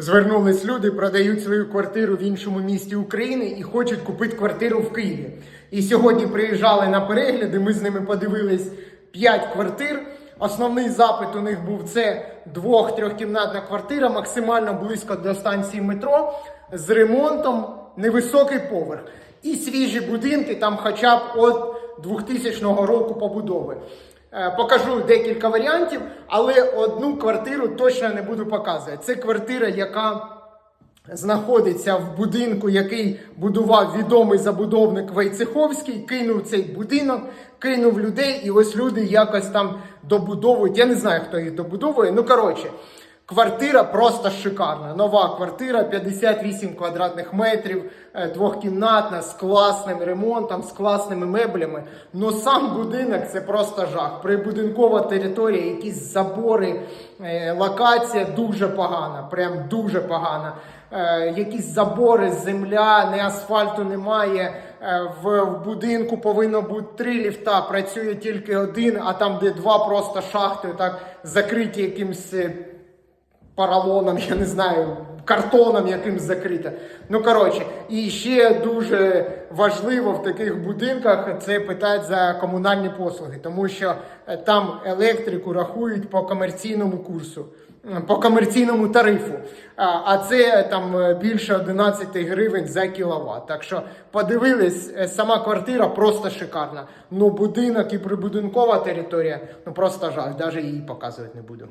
Звернулись люди, продають свою квартиру в іншому місті України і хочуть купити квартиру в Києві. І сьогодні приїжджали на перегляди. Ми з ними подивились 5 квартир. Основний запит у них був це двох-трьохкімнатна квартира, максимально близько до станції метро з ремонтом, невисокий поверх. І свіжі будинки, там хоча б от 2000 року побудови. Е, Покажу декілька варіантів, але одну квартиру точно не буду показувати. Це квартира, яка знаходиться в будинку, який будував відомий забудовник Войцеховський, кинув цей будинок, кинув людей, і ось люди якось там добудовують. Я не знаю, хто їх добудовує. Ну коротше. Квартира просто шикарна. Нова квартира, 58 квадратних метрів, е, двохкімнатна, з класним ремонтом, з класними меблями. Ну сам будинок це просто жах. Прибудинкова територія, якісь забори, е, локація дуже погана, прям дуже погана. Е, Якісь забори, земля, не асфальту немає. В, будинку повинно бути три ліфта, працює тільки один, а там, де два просто шахти, так закриті якимсь. Е, поролоном, я не знаю, картоном якимсь закрите. Ну коротше, і ще дуже важливо в таких будинках це питати за комунальні послуги, тому що е, там електрику рахують по комерційному курсу. По комерційному тарифу, а це там е, більше 11 гривень за кіловат. Так що подивились, е, сама квартира просто шикарна. Ну будинок і прибудинкова територія, ну просто жаль, навіть її показувати не буду.